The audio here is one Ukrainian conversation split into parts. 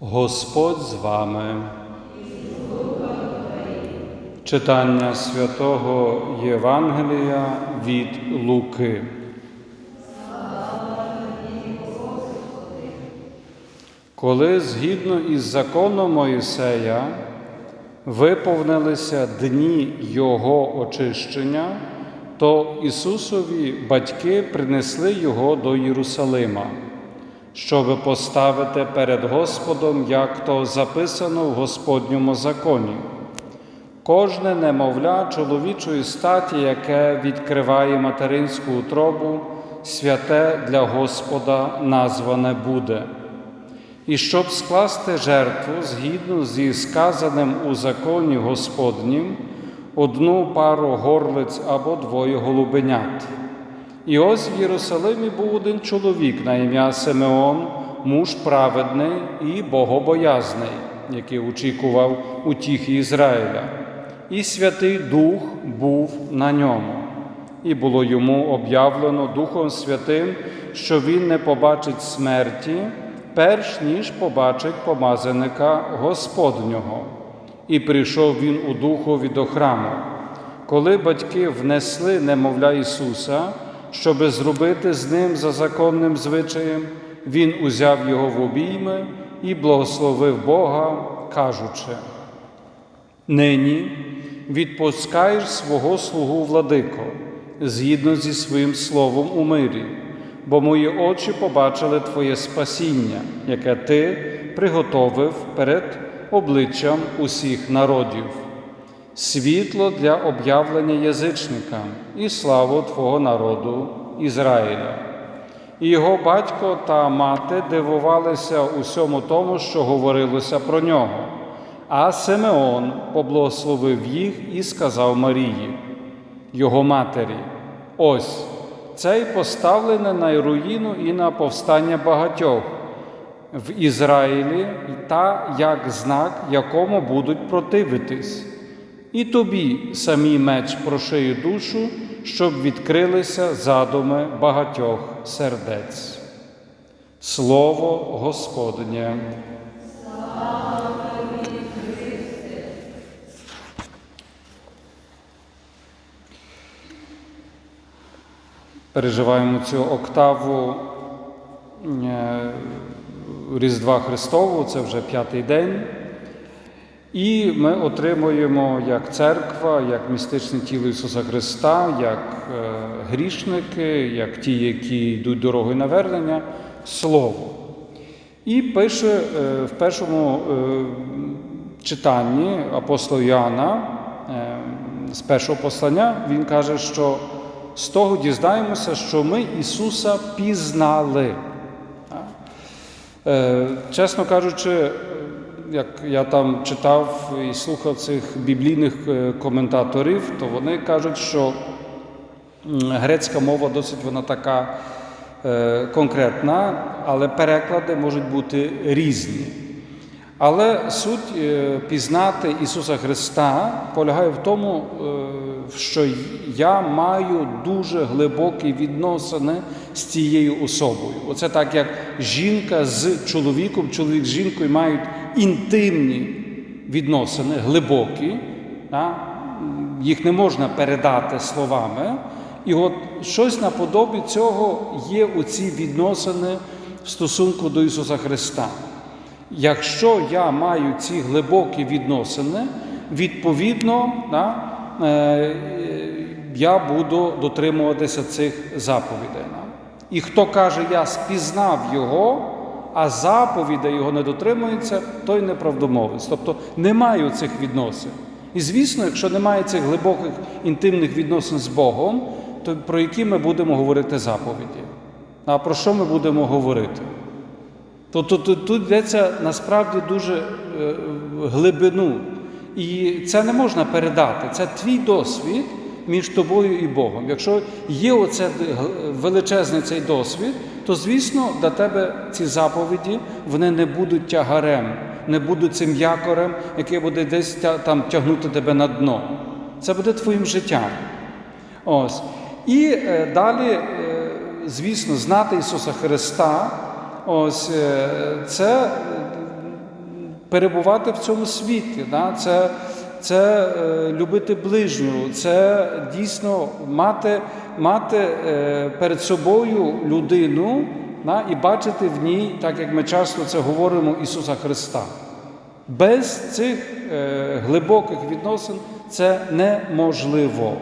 Господь з вами. Читання святого Євангелія від Луки. Коли згідно із законом Моїсея виповнилися дні Його очищення, то Ісусові батьки принесли Його до Єрусалима щоб поставити перед Господом, як то записано в Господньому законі. Кожне немовля чоловічої статі, яке відкриває материнську утробу, святе для Господа назване буде. І щоб скласти жертву згідно зі сказаним у законі Господнім, одну пару горлиць або двоє голубенят. І ось в Єрусалимі був один чоловік на ім'я Симеон, муж праведний і богобоязний, який очікував утіхи Ізраїля. І Святий Дух був на ньому, і було йому об'явлено Духом Святим, що він не побачить смерті, перш ніж побачить помазаника Господнього. І прийшов він у духові до храму. Коли батьки внесли немовля Ісуса, щоби зробити з ним за законним звичаєм, він узяв його в обійми і благословив Бога, кажучи: Нині відпускаєш свого слугу владико, згідно зі своїм словом у мирі, бо мої очі побачили Твоє спасіння, яке Ти приготовив перед обличчям усіх народів світло для об'явлення язичникам і славу Твого народу Ізраїля. І його батько та мати дивувалися усьому тому, що говорилося про нього. А Симеон поблагословив їх і сказав Марії, його матері: Ось цей поставлений на руїну і на повстання багатьох в Ізраїлі та як знак, якому будуть противитись і тобі самі меч прошиє душу, щоб відкрилися задуми багатьох сердець. Слово Господнє. Переживаємо цю октаву е, Різдва Христову, це вже п'ятий день. І ми отримуємо як церква, як містичне тіло Ісуса Христа, як е, грішники, як ті, які йдуть дорогою навернення, Слово. І пише е, в першому е, читанні апостола Іоанна, з першого послання, він каже, що з того дізнаємося, що ми Ісуса пізнали. Чесно кажучи, як я там читав і слухав цих біблійних коментаторів, то вони кажуть, що грецька мова досить вона така конкретна, але переклади можуть бути різні. Але суть пізнати Ісуса Христа полягає в тому, що я маю дуже глибокі відносини з цією особою. Оце так, як жінка з чоловіком, чоловік з жінкою мають інтимні відносини, глибокі, їх не можна передати словами. І от щось наподобі цього є у ці відносини в стосунку до Ісуса Христа. Якщо я маю ці глибокі відносини, відповідно, я буду дотримуватися цих заповідей. І хто каже, я спізнав Його, а заповідей його не дотримується, той неправдомовець. Тобто немає цих відносин. І звісно, якщо немає цих глибоких інтимних відносин з Богом, то про які ми будемо говорити заповіді? А про що ми будемо говорити? Тобто тут йдеться насправді дуже глибину. І це не можна передати. Це твій досвід між тобою і Богом. Якщо є оце величезний цей досвід, то звісно для тебе ці заповіді вони не будуть тягарем, не будуть цим якорем, який буде десь там тягнути тебе на дно. Це буде твоїм життям. Ось. І е, далі, е, звісно, знати Ісуса Христа, ось е, це перебувати в цьому світі. Да? Це, це е, любити ближню, це дійсно мати, мати е, перед собою людину да? і бачити в ній, так як ми часто це говоримо, Ісуса Христа. Без цих глибоких відносин це неможливо.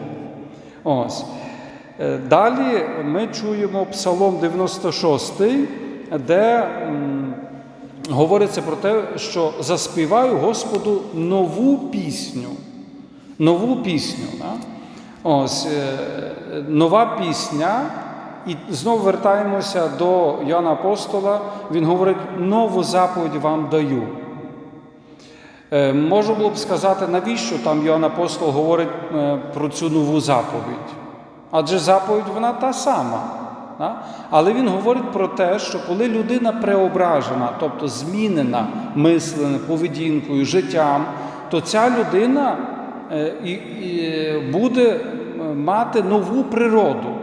Ось. Далі ми чуємо Псалом 96, де говориться про те, що заспіваю Господу нову пісню. Нову пісню. Да? Ось, е, нова пісня. І знову вертаємося до Яна Апостола. Він говорить: нову заповідь вам даю. Е, Можна було б сказати, навіщо там Йоанн Апостол говорить е, про цю нову заповідь? Адже заповідь вона та сама. Але він говорить про те, що коли людина преображена, тобто змінена мисленням, поведінкою, життям, то ця людина е, буде е, мати нову природу.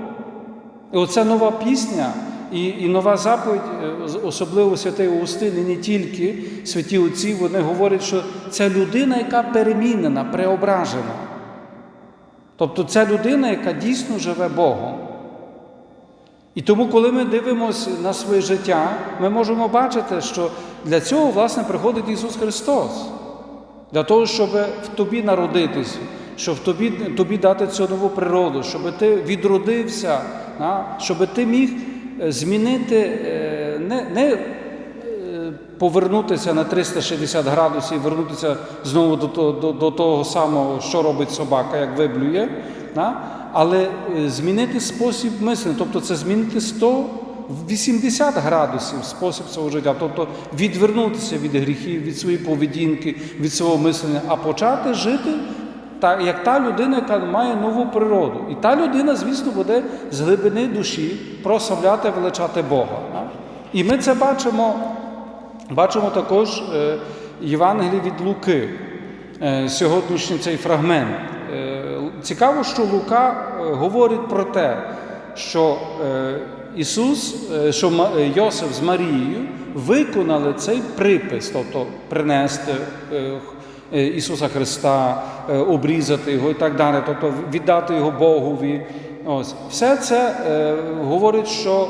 І оця нова пісня і, і нова заповідь, е, особливо святий Августин, і не тільки святі отці, вони говорять, що це людина, яка перемінена, преображена. Тобто це людина, яка дійсно живе Богом. І тому, коли ми дивимося на своє життя, ми можемо бачити, що для цього, власне, приходить Ісус Христос. Для того, щоб в тобі народитись, щоб тобі, тобі дати цю нову природу, щоб ти відродився, щоб ти міг е, змінити, е, не, не е, повернутися на 360 градусів і вернутися знову до, до, до того самого, що робить собака, як виблює? Але е, змінити спосіб мислення, тобто це змінити 180 градусів спосіб свого життя, тобто відвернутися від гріхів, від своєї поведінки, від свого мислення, а почати жити та, як та людина, яка має нову природу. І та людина, звісно, буде з глибини душі прославляти, величати Бога. І ми це бачимо, бачимо також е, Євангелії від Луки, е, сьогоднішній цей фрагмент. Цікаво, що Лука е, говорить про те, що е, Ісус, е, що Йосиф з Марією виконали цей припис, тобто принести Ісуса Христа, обрізати його і так далі, тобто віддати його Богові. Ось. Все це говорить, що,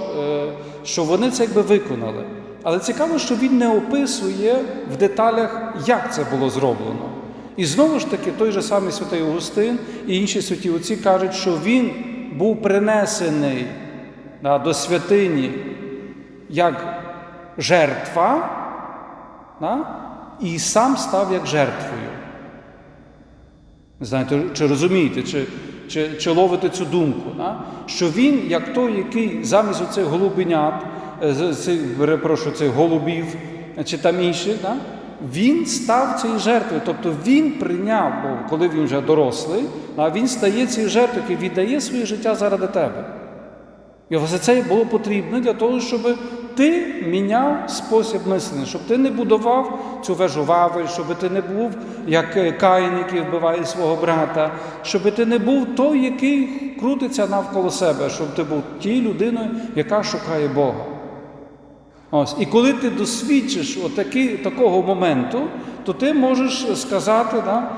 що вони це якби виконали. Але цікаво, що він не описує в деталях, як це було зроблено. І знову ж таки, той же самий святий Августин і інші святі отці кажуть, що він був принесений да, до святині як жертва, да, і сам став як жертвою. Не знаєте, чи розумієте, чи, чи, чи ловите цю думку, да? що він, як той, який замість оцих голубенят, е, цих, перепрошую, цих голубів чи там інших, да? Він став цією жертвою. Тобто він прийняв, бо коли він вже дорослий, да? він стає цією жертвою, який віддає своє життя заради тебе. І все це було потрібно для того, щоб ти міняв спосіб мислення, щоб ти не будував цю вежу Вавель, щоб ти не був як е, Каїн, який вбиває свого брата, щоб ти не був той, який крутиться навколо себе, щоб ти був тією людиною, яка шукає Бога. Ось. І коли ти досвідчиш отакі, такого моменту, то ти можеш сказати, да,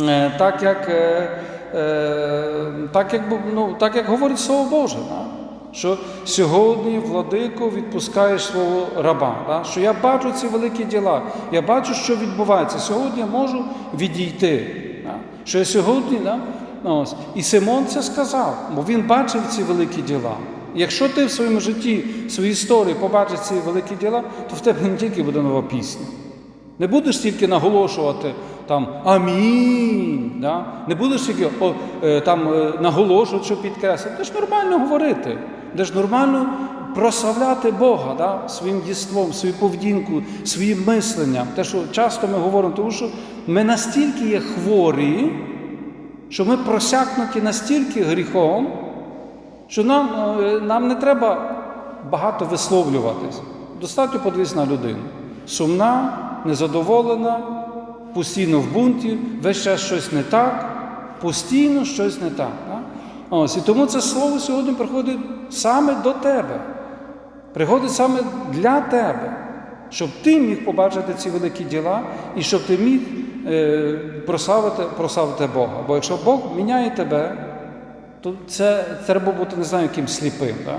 Е, так як, е, е, так, як, ну, так як говорить Слово Боже, да? що сьогодні, владико, відпускаєш свого раба, да? що я бачу ці великі діла, я бачу, що відбувається. Сьогодні я можу відійти. Да? Що я сьогодні, да? Ну, ось. і Симон це сказав, бо він бачив ці великі діла. Якщо ти в своєму житті, в своїй історії побачиш ці великі діла, то в тебе не тільки буде нова пісня. Не будеш тільки наголошувати там амінь. Да? Не будеш тільки о, е, там е, наголошувати, що підкреслити. Будеш нормально говорити, будеш нормально прославляти Бога да? своїм дійством, свою поведінку, своїм мисленням. Те, що часто ми говоримо, тому що ми настільки є хворі, що ми просякнуті настільки гріхом, що нам, е, нам не треба багато висловлюватись. Достатньо подивись на людину. Сумна, незадоволена, постійно в бунті, весь час щось не так, постійно щось не так. Да? Ось, і тому це слово сьогодні приходить саме до тебе. Приходить саме для тебе, щоб ти міг побачити ці великі діла і щоб ти міг е, прославити, прославити Бога. Бо якщо Бог міняє тебе, то це треба бути не знаю, яким сліпим, да?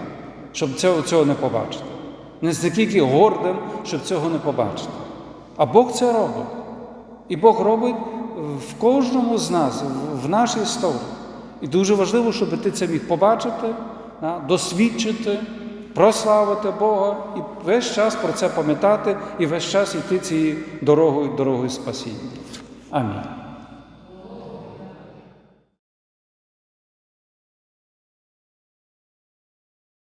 щоб цього, цього не побачити. Не стільки гордим, щоб цього не побачити. А Бог це робить. І Бог робить в кожному з нас, в- нашій історії. І дуже важливо, щоб ти це міг побачити, да, досвідчити, прославити Бога і весь час про це пам'ятати, і весь час йти цією дорогою, дорогою спасіння. Амінь.